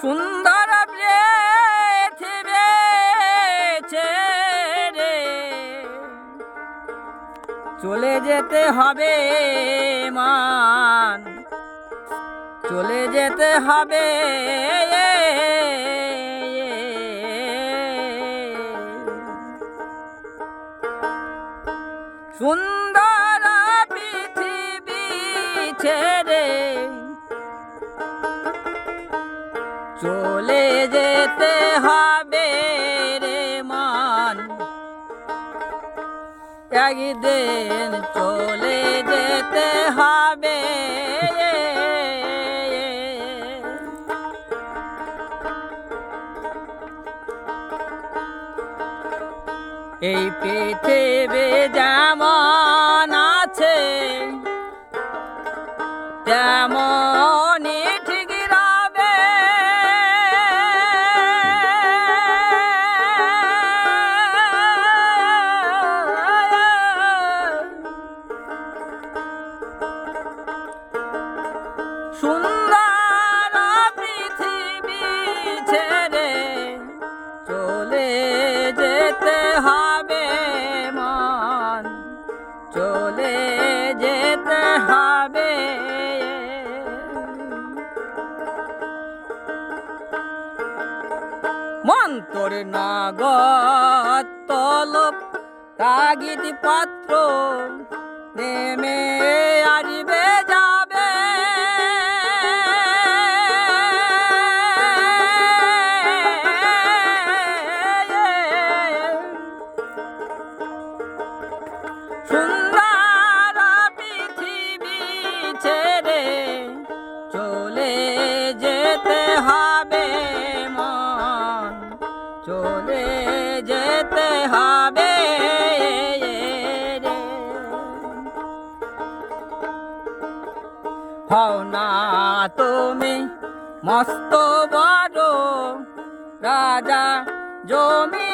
সুন্দর পৃথিবী ছেড়ে চলে যেতে হবে মান। চলে যেতে হবে সুন্দর ছেড়ে চলে যেতে হবে রে মান। একদিন চলে যেতে হবে এই পৃথিবী যেমন আছে সুন্দর পৃথিবী ছেড়ে চলে যেতে হবে মন। চলে যেতে হবে। নাগত পাত্র, নেমে আসবে যাবে যেতে হবে। হও না তুমি মস্ত বড় রাজা জমিদার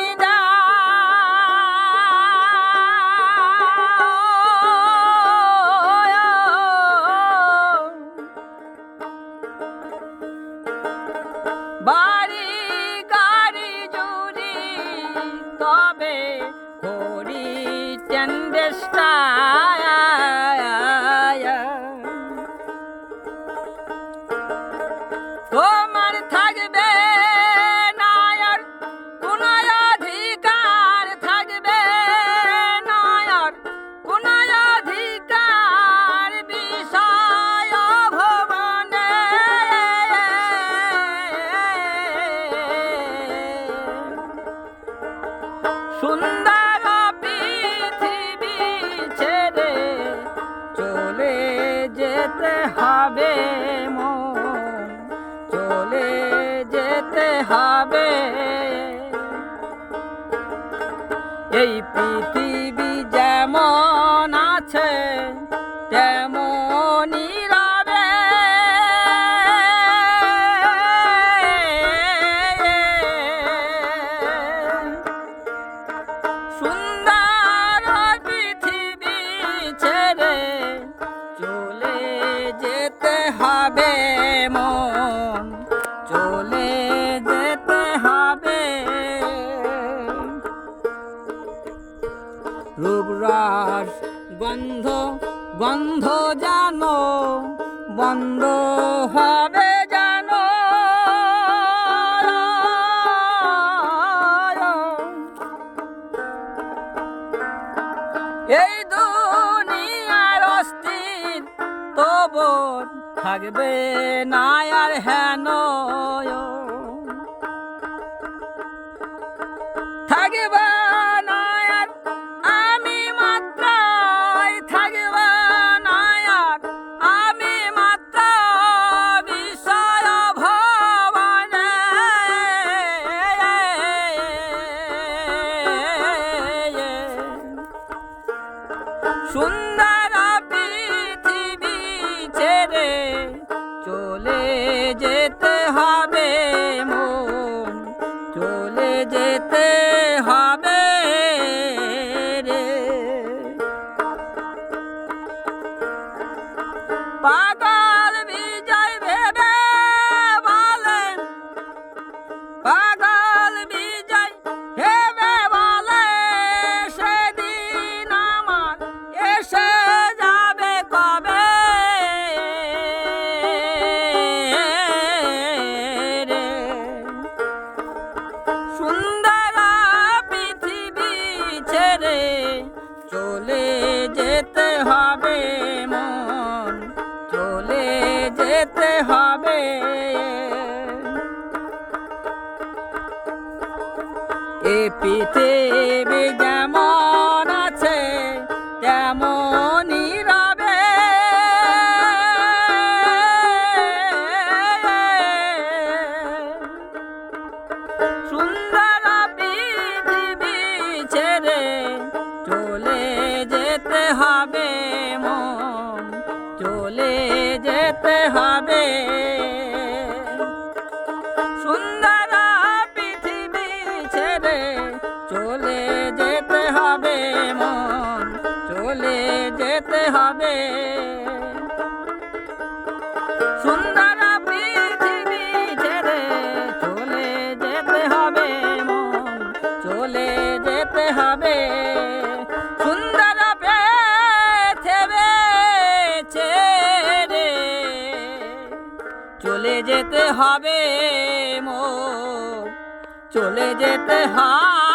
সুন্দর পৃথিবী ছেড়ে চলে যেতে হবে মন। চলে যেতে হবে। এই পৃথিবী যেমন যেতে হবে মন, চলে যেতে হবে। রূপরাস গন্ধ গন্ধ জানো, বন্ধ হবে জানো। এই অস্থির তব থাকবে না আর হেন থাকবে হবে চলে যেতে হবে মন চলে যেতে হবে। এ পৃথিবী হবে। সুন্দর চলে যেতে হবে চলে যেতে হবে। সুন্দর চলে যেতে হবে মো চলে যেতে হবে